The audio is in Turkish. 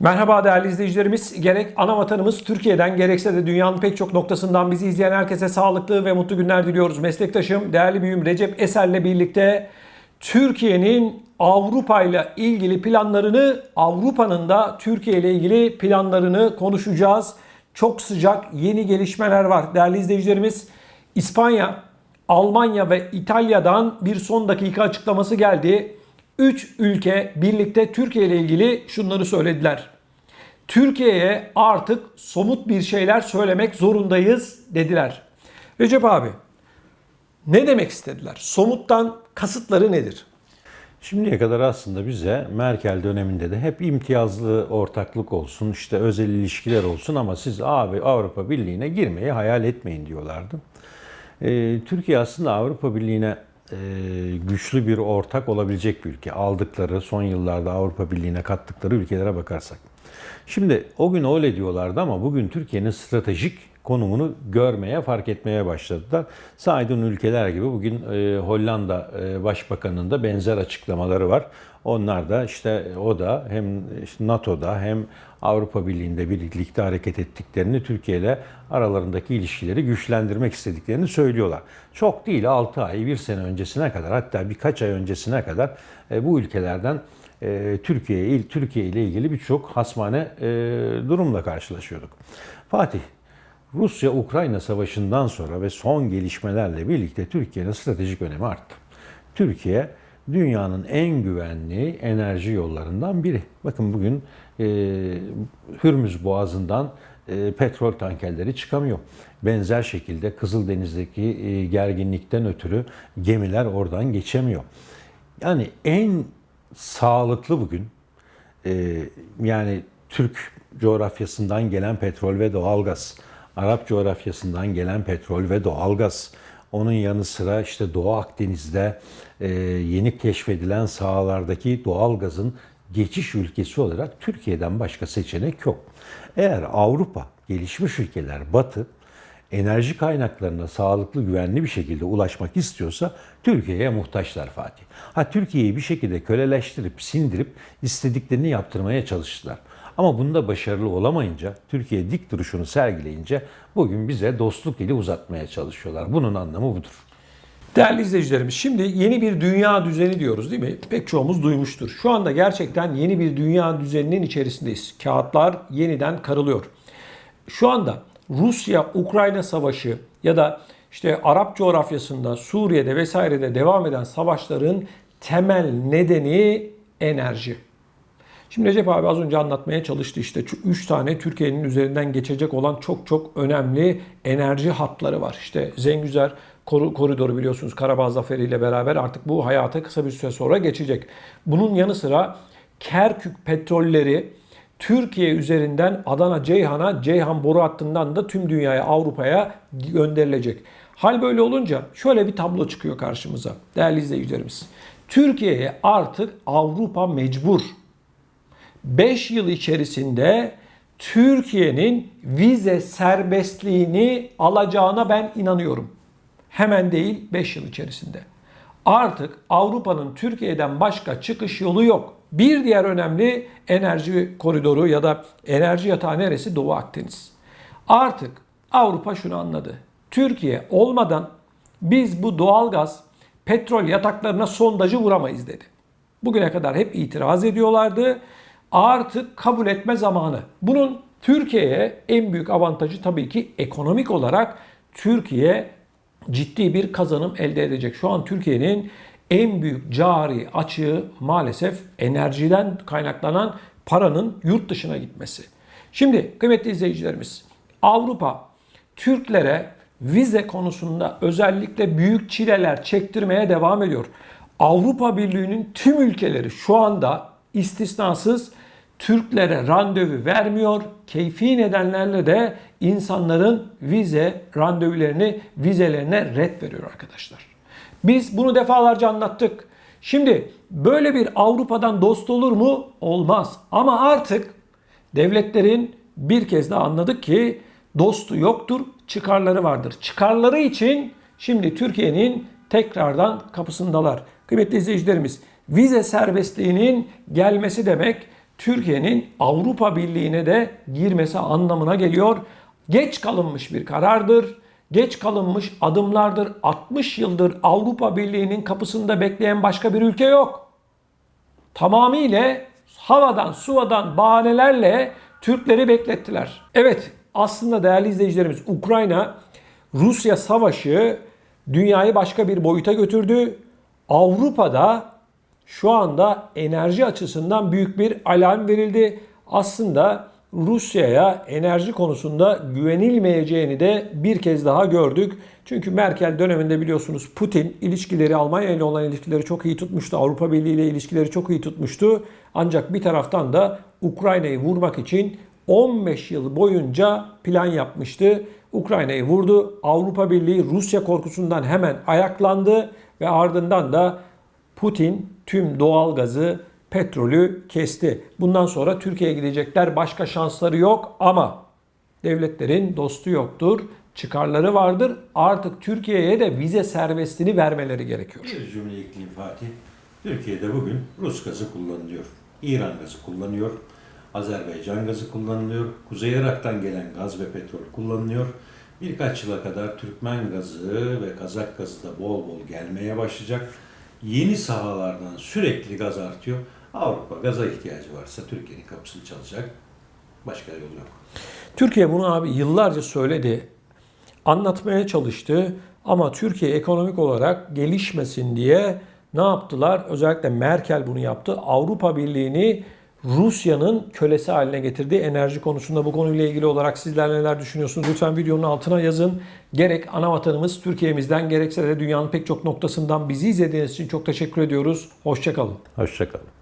Merhaba değerli izleyicilerimiz. Gerek ana vatanımız Türkiye'den gerekse de dünyanın pek çok noktasından bizi izleyen herkese sağlıklı ve mutlu günler diliyoruz. Meslektaşım, değerli büyüğüm Recep Eser'le birlikte Türkiye'nin Avrupa ile ilgili planlarını, Avrupa'nın da Türkiye ile ilgili planlarını konuşacağız. Çok sıcak yeni gelişmeler var değerli izleyicilerimiz. İspanya, Almanya ve İtalya'dan bir son dakika açıklaması geldi. 3 ülke birlikte Türkiye ile ilgili şunları söylediler. Türkiye'ye artık somut bir şeyler söylemek zorundayız dediler. Recep abi ne demek istediler? Somuttan kasıtları nedir? Şimdiye kadar aslında bize Merkel döneminde de hep imtiyazlı ortaklık olsun, işte özel ilişkiler olsun ama siz abi Avrupa Birliği'ne girmeyi hayal etmeyin diyorlardı. Ee, Türkiye aslında Avrupa Birliği'ne e, güçlü bir ortak olabilecek bir ülke. Aldıkları, son yıllarda Avrupa Birliği'ne kattıkları ülkelere bakarsak. Şimdi o gün öyle diyorlardı ama bugün Türkiye'nin stratejik konumunu görmeye, fark etmeye başladılar. Saydığın ülkeler gibi bugün e, Hollanda e, Başbakanı'nın da benzer açıklamaları var. Onlar da işte o da hem işte NATO'da hem Avrupa Birliği'nde birlikte hareket ettiklerini, Türkiye ile aralarındaki ilişkileri güçlendirmek istediklerini söylüyorlar. Çok değil 6 ay, 1 sene öncesine kadar hatta birkaç ay öncesine kadar e, bu ülkelerden e, Türkiye Türkiye ile ilgili birçok hasmane durumla karşılaşıyorduk. Fatih, Rusya-Ukrayna savaşından sonra ve son gelişmelerle birlikte Türkiye'nin stratejik önemi arttı. Türkiye dünyanın en güvenli enerji yollarından biri. Bakın bugün e, Hürmüz Boğazı'ndan e, petrol tankerleri çıkamıyor. Benzer şekilde Kızıldeniz'deki e, gerginlikten ötürü gemiler oradan geçemiyor. Yani en sağlıklı bugün e, yani Türk coğrafyasından gelen petrol ve doğalgaz, Arap coğrafyasından gelen petrol ve doğalgaz, onun yanı sıra işte Doğu Akdeniz'de e, yeni keşfedilen sahalardaki doğalgazın geçiş ülkesi olarak Türkiye'den başka seçenek yok. Eğer Avrupa, gelişmiş ülkeler, Batı enerji kaynaklarına sağlıklı, güvenli bir şekilde ulaşmak istiyorsa Türkiye'ye muhtaçlar Fatih. Ha Türkiye'yi bir şekilde köleleştirip, sindirip istediklerini yaptırmaya çalıştılar. Ama bunda başarılı olamayınca, Türkiye dik duruşunu sergileyince bugün bize dostluk eli uzatmaya çalışıyorlar. Bunun anlamı budur. Değerli izleyicilerimiz şimdi yeni bir dünya düzeni diyoruz değil mi? Pek çoğumuz duymuştur. Şu anda gerçekten yeni bir dünya düzeninin içerisindeyiz. Kağıtlar yeniden karılıyor. Şu anda Rusya-Ukrayna savaşı ya da işte Arap coğrafyasında, Suriye'de vesairede devam eden savaşların temel nedeni enerji. Şimdi Recep abi az önce anlatmaya çalıştı işte şu 3 tane Türkiye'nin üzerinden geçecek olan çok çok önemli enerji hatları var. İşte Zengüzer koridoru biliyorsunuz Karabağ Zaferi ile beraber artık bu hayata kısa bir süre sonra geçecek. Bunun yanı sıra Kerkük petrolleri Türkiye üzerinden Adana Ceyhan'a, Ceyhan boru hattından da tüm dünyaya, Avrupa'ya gönderilecek. Hal böyle olunca şöyle bir tablo çıkıyor karşımıza değerli izleyicilerimiz. Türkiye'ye artık Avrupa mecbur 5 yıl içerisinde Türkiye'nin vize serbestliğini alacağına ben inanıyorum. Hemen değil 5 yıl içerisinde. Artık Avrupa'nın Türkiye'den başka çıkış yolu yok. Bir diğer önemli enerji koridoru ya da enerji yatağı neresi? Doğu Akdeniz. Artık Avrupa şunu anladı. Türkiye olmadan biz bu doğalgaz, petrol yataklarına sondajı vuramayız dedi. Bugüne kadar hep itiraz ediyorlardı artık kabul etme zamanı. Bunun Türkiye'ye en büyük avantajı tabii ki ekonomik olarak Türkiye ciddi bir kazanım elde edecek. Şu an Türkiye'nin en büyük cari açığı maalesef enerjiden kaynaklanan paranın yurt dışına gitmesi. Şimdi kıymetli izleyicilerimiz Avrupa Türklere vize konusunda özellikle büyük çileler çektirmeye devam ediyor. Avrupa Birliği'nin tüm ülkeleri şu anda istisnasız Türklere randevu vermiyor. Keyfi nedenlerle de insanların vize randevularını, vizelerine red veriyor arkadaşlar. Biz bunu defalarca anlattık. Şimdi böyle bir Avrupa'dan dost olur mu? Olmaz. Ama artık devletlerin bir kez daha anladık ki dostu yoktur, çıkarları vardır. Çıkarları için şimdi Türkiye'nin tekrardan kapısındalar. Kıymetli izleyicilerimiz, vize serbestliğinin gelmesi demek Türkiye'nin Avrupa Birliği'ne de girmesi anlamına geliyor. Geç kalınmış bir karardır. Geç kalınmış adımlardır. 60 yıldır Avrupa Birliği'nin kapısında bekleyen başka bir ülke yok tamamıyla havadan, suvadan bahanelerle Türkleri beklettiler. Evet, aslında değerli izleyicilerimiz Ukrayna Rusya savaşı dünyayı başka bir boyuta götürdü. Avrupa'da şu anda enerji açısından büyük bir alarm verildi. Aslında Rusya'ya enerji konusunda güvenilmeyeceğini de bir kez daha gördük. Çünkü Merkel döneminde biliyorsunuz Putin ilişkileri Almanya ile olan ilişkileri çok iyi tutmuştu. Avrupa Birliği ile ilişkileri çok iyi tutmuştu. Ancak bir taraftan da Ukrayna'yı vurmak için 15 yıl boyunca plan yapmıştı. Ukrayna'yı vurdu. Avrupa Birliği Rusya korkusundan hemen ayaklandı ve ardından da Putin tüm doğal gazı, petrolü kesti. Bundan sonra Türkiye'ye gidecekler. Başka şansları yok ama devletlerin dostu yoktur. Çıkarları vardır. Artık Türkiye'ye de vize serbestliğini vermeleri gerekiyor. Bir cümle ekleyeyim Fatih. Türkiye'de bugün Rus gazı kullanılıyor. İran gazı kullanıyor. Azerbaycan gazı kullanılıyor. Kuzey Irak'tan gelen gaz ve petrol kullanılıyor. Birkaç yıla kadar Türkmen gazı ve Kazak gazı da bol bol gelmeye başlayacak. Yeni sahalardan sürekli gaz artıyor. Avrupa gaza ihtiyacı varsa Türkiye'nin kapısını çalacak. Başka yol yok. Türkiye bunu abi yıllarca söyledi. Anlatmaya çalıştı ama Türkiye ekonomik olarak gelişmesin diye ne yaptılar? Özellikle Merkel bunu yaptı. Avrupa Birliği'ni Rusya'nın kölesi haline getirdi. Enerji konusunda bu konuyla ilgili olarak sizler neler düşünüyorsunuz? Lütfen videonun altına yazın. Gerek ana vatanımız Türkiye'mizden gerekse de dünyanın pek çok noktasından bizi izlediğiniz için çok teşekkür ediyoruz. Hoşçakalın. Hoşçakalın.